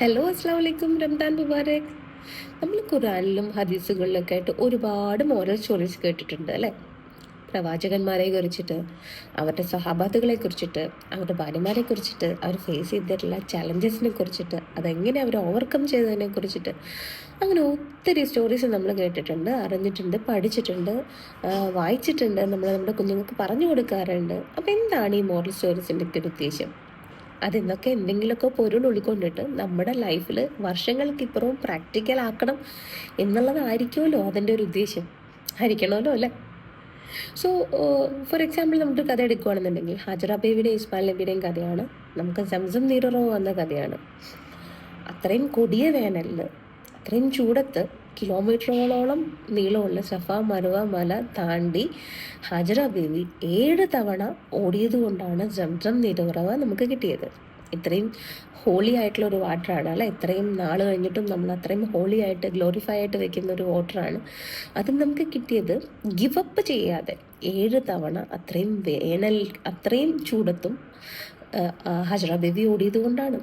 Hello അസ്സാം വലൈക്കും റംദാൻ മുബാരക്. നമ്മൾ ഖുറാനിലും ഹദീസുകളിലൊക്കെ ആയിട്ട് ഒരുപാട് മോറൽ സ്റ്റോറീസ് കേട്ടിട്ടുണ്ട് അല്ലേ? പ്രവാചകന്മാരെ കുറിച്ചിട്ട് അവരുടെ സഹാബാത്തുകളെ കുറിച്ചിട്ട് അവരുടെ ഭാര്യമാരെ കുറിച്ചിട്ട് അവർ ഫേസ് ചെയ്തിട്ടുള്ള ചലഞ്ചസിനെ കുറിച്ചിട്ട് അതെങ്ങനെ അവർ ഓവർകം ചെയ്തതിനെ കുറിച്ചിട്ട് അങ്ങനെ ഒത്തിരി സ്റ്റോറീസ് നമ്മൾ കേട്ടിട്ടുണ്ട് അറിഞ്ഞിട്ടുണ്ട് പഠിച്ചിട്ടുണ്ട് വായിച്ചിട്ടുണ്ട് നമ്മൾ നമ്മുടെ കുഞ്ഞുങ്ങൾക്ക് പറഞ്ഞു കൊടുക്കാറുണ്ട്. അപ്പോൾ എന്താണ് ഈ മോറൽ സ്റ്റോറീസിന്റെ ഉദ്ദേശം അതിന്നൊക്കെ എന്തെങ്കിലുമൊക്കെ പൊരുൾ ഉൾക്കൊണ്ടിട്ട് നമ്മുടെ ലൈഫിൽ വർഷങ്ങൾക്കിപ്പുറവും പ്രാക്ടിക്കൽ ആക്കണം എന്നുള്ളതായിരിക്കുമല്ലോ അതിന്റെ ഒരു ഉദ്ദേശം ആയിരിക്കണമല്ലോ അല്ലേ? സോ ഫോർ എക്സാമ്പിൾ നമുക്ക് കഥ എടുക്കുകയാണെന്നുണ്ടെങ്കിൽ ഹാജറ ബേബിയുടെയും ഇസ്മാൽ നബിയുടെയും കഥയാണ്. നമുക്ക് സംസം നീരറോ എന്ന കഥയാണ്. അത്രയും കൊടിയ വേനലിൽ അത്രയും ചൂടത്ത് കിലോമീറ്ററുകളോളം നീളമുള്ള സഫ മരുവ മല താണ്ടി ഹജറ ബേബി. ഏഴ് തവണ ഓടിയത് കൊണ്ടാണ് ജംജം നീരുറവ നമുക്ക് കിട്ടിയത്. ഇത്രയും ഹോളി ആയിട്ടുള്ള ഒരു വാട്ടറാണ് അല്ലെ? ഇത്രയും നാൾ കഴിഞ്ഞിട്ടും നമ്മൾ അത്രയും ഹോളി ആയിട്ട് ഗ്ലോറിഫൈ ആയിട്ട് വെക്കുന്ന ഒരു വാട്ടറാണ്. അത് നമുക്ക് കിട്ടിയത് ഗിവ് അപ്പ് ചെയ്യാതെ. ഏഴ് തവണ അത്രയും വേനൽ അത്രയും ചൂടത്തും ഹജറ ബേബി ഓടിയത് കൊണ്ടാണ്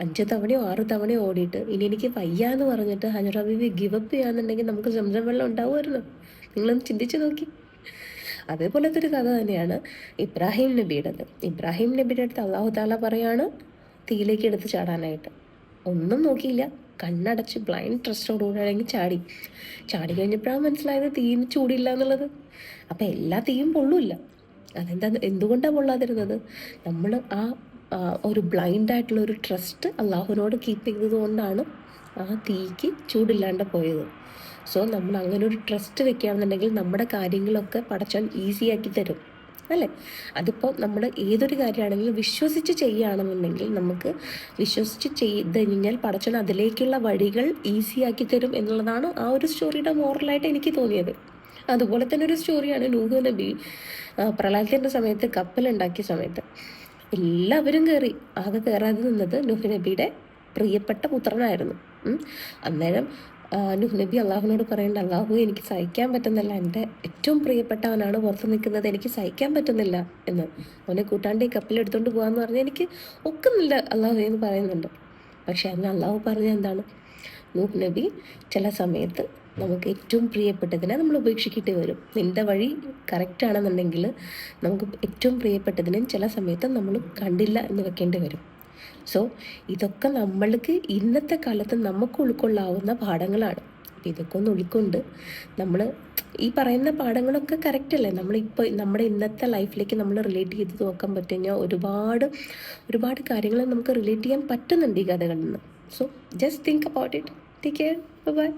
അഞ്ച് തവണയോ ആറ് തവണയോ ഓടിയിട്ട് ഇനി എനിക്ക് വയ്യ എന്ന് പറഞ്ഞിട്ട് ഹജറ ബേബി ഗിവ് അപ്പ് ചെയ്യാന്നുണ്ടെങ്കിൽ നമുക്ക് സംസം വെള്ളം ഉണ്ടാവുമായിരുന്നു. നിങ്ങളൊന്ന് ചിന്തിച്ചു നോക്കി. അതേപോലത്തെ ഒരു കഥ തന്നെയാണ് ഇബ്രാഹിം നബിയുടേത്. ഇബ്രാഹിം നബിയുടെ അടുത്ത് അള്ളാഹു താല പറയാണ് തീയിലേക്ക് എടുത്ത് ചാടാനായിട്ട്. ഒന്നും നോക്കിയില്ല. കണ്ണടച്ച് ബ്ലൈൻഡ് ട്രസ്റ്റോടുകൂടെയാണെങ്കിൽ ചാടി. ചാടി കഴിഞ്ഞപ്പോഴാണ് മനസ്സിലായത് തീയിന് ചൂടില്ല എന്നുള്ളത്. അപ്പം എല്ലാ തീയും പൊള്ളൂല്ല. അതെന്താ എന്തുകൊണ്ടാണ് പൊള്ളാതിരുന്നത്? നമ്മൾ ആ, ഒരു ബ്ലൈൻഡ് ആയിട്ടുള്ള ഒരു ട്രസ്റ്റ് അള്ളാഹുവിനോട് കീപ്പ് ചെയ്തത് കൊണ്ടാണ് ആ തീക്ക് ചൂടില്ലാണ്ട് പോയത്. സോ നമ്മൾ അങ്ങനെ ഒരു ട്രസ്റ്റ് വെക്കുകയാണെന്നുണ്ടെങ്കിൽ നമ്മുടെ കാര്യങ്ങളൊക്കെ പടച്ചാൽ ഈസിയാക്കി തരും. അല്ലേ? അതിപ്പോൾ നമ്മൾ ഏതൊരു കാര്യമാണെങ്കിലും വിശ്വസിച്ച് ചെയ്യുകയാണെന്നുണ്ടെങ്കിൽ നമുക്ക് വിശ്വസിച്ച് ചെയ്ത് കഴിഞ്ഞാൽ പടച്ചൻ അതിലേക്കുള്ള വഴികൾ ഈസിയാക്കി തരും എന്നുള്ളതാണ് ആ ഒരു സ്റ്റോറിയുടെ മോറലായിട്ട് എനിക്ക് തോന്നിയത്. അതുപോലെ തന്നെ ഒരു സ്റ്റോറിയാണ് നൂഹ് നബി പ്രളയത്തിന്റെ സമയത്ത് കപ്പലുണ്ടാക്കിയ സമയത്ത്. എല്ലാവരും കയറി ആകെ കയറാതെ നിന്നത് നുഹ് നബിയുടെ പ്രിയപ്പെട്ട പുത്രനായിരുന്നു. അന്നേരം നുഹ് നബി അള്ളാഹുവിനോട് പറയേണ്ട അള്ളാഹു എനിക്ക് സഹിക്കാൻ പറ്റുന്നില്ല. എന്റെ ഏറ്റവും പ്രിയപ്പെട്ടവനാണ് പുറത്ത് നിൽക്കുന്നത്. എനിക്ക് സഹിക്കാൻ പറ്റുന്നില്ല. എന്ന്. അവനെ കൂട്ടാണ്ട് ഈ കപ്പിലെടുത്തോണ്ട് പോകാന്ന് പറഞ്ഞാൽ എനിക്ക് ഒക്കുന്നില്ല അള്ളാഹു എന്ന് പറയുന്നുണ്ട്. പക്ഷെ അന്ന് അള്ളാഹു പറഞ്ഞ എന്താണ്? നൂഹ് നബി ചില സമയത്ത് നമുക്ക് ഏറ്റവും പ്രിയപ്പെട്ടതിനെ നമ്മൾ ഉപേക്ഷിക്കേണ്ടി വരും. നിന്റെ വഴി കറക്റ്റ് ആണെന്നുണ്ടെങ്കിൽ നമുക്ക് ഏറ്റവും പ്രിയപ്പെട്ടതിനും ചില സമയത്ത് നമ്മൾ കണ്ടില്ല എന്ന് വെക്കേണ്ടി വരും. സോ ഇതൊക്കെ നമ്മൾക്ക് ഇന്നത്തെ കാലത്ത് നമുക്ക് ഉൾക്കൊള്ളാവുന്ന പാഠങ്ങളാണ്. ഇതൊക്കെ ഒന്ന് ഉൾക്കൊണ്ട് നമ്മൾ ഈ പറയുന്ന പാഠങ്ങളൊക്കെ കറക്റ്റ് അല്ലേ? നമ്മളിപ്പോൾ നമ്മുടെ ഇന്നത്തെ ലൈഫിലേക്ക് നമ്മൾ റിലേറ്റ് ചെയ്ത് നോക്കാൻ പറ്റുന്ന ഒരുപാട് ഒരുപാട് കാര്യങ്ങൾ നമുക്ക് റിലേറ്റ് ചെയ്യാൻ പറ്റുന്നുണ്ട് ഈ കഥകളിൽ നിന്ന്. So just think about it take care bye